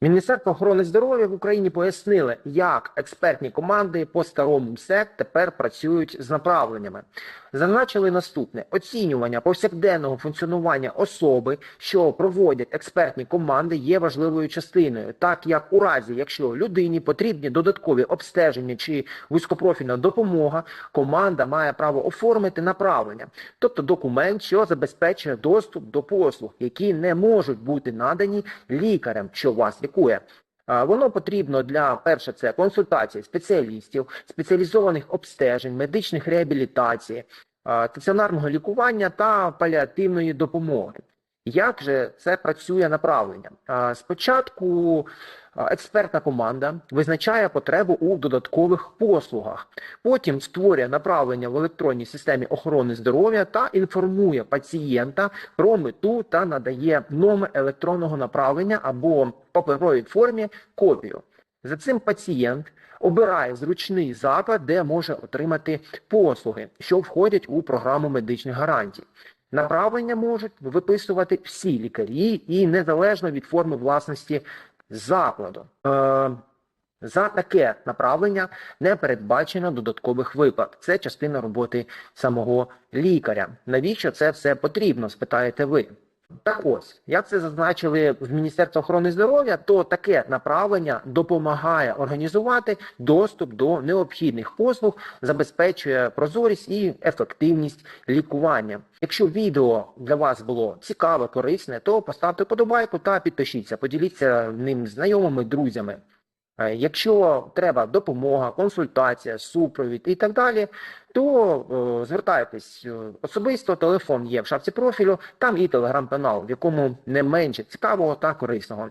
Міністерство охорони здоров'я в Україні пояснили, як експертні команди по старому МСЕК тепер працюють з направленнями. Зазначили наступне: оцінювання повсякденного функціонування особи, що проводять експертні команди, є важливою частиною, так як у разі, якщо людині потрібні додаткові обстеження чи вузькопрофільна допомога, команда має право оформити направлення, тобто документ, що забезпечує доступ до послуг, які не можуть бути надані лікарем, що вас лікує. А, Воно потрібно для перше, це консультації спеціалістів, спеціалізованих обстежень, медичних реабілітацій, стаціонарного лікування та паліативної допомоги. Як же це працює направлення? Спочатку експертна команда визначає потребу у додаткових послугах, потім створює направлення в електронній системі охорони здоров'я та інформує пацієнта про мету та надає номер електронного направлення або в паперовій формі копію. За цим пацієнт обирає зручний заклад, де може отримати послуги, що входять у програму медичних гарантій. Направлення можуть виписувати всі лікарі і незалежно від форми власності закладу. Е, за таке направлення не передбачено додаткових виплат. Це частина роботи самого лікаря. Навіщо це все потрібно? Спитаєте ви. Так ось, як це зазначили в Міністерстві охорони здоров'я, то таке направлення допомагає організувати доступ до необхідних послуг, забезпечує прозорість і ефективність лікування. Якщо відео для вас було цікаве, корисне, то поставте подобайку та підпишіться, поділіться ним знайомими, друзями. Е, Якщо треба допомога, консультація, супровід і так далі, то е, звертайтесь е, особисто. Телефон є в шапці профілю, там і телеграм-канал, в якому не менше цікавого та корисного.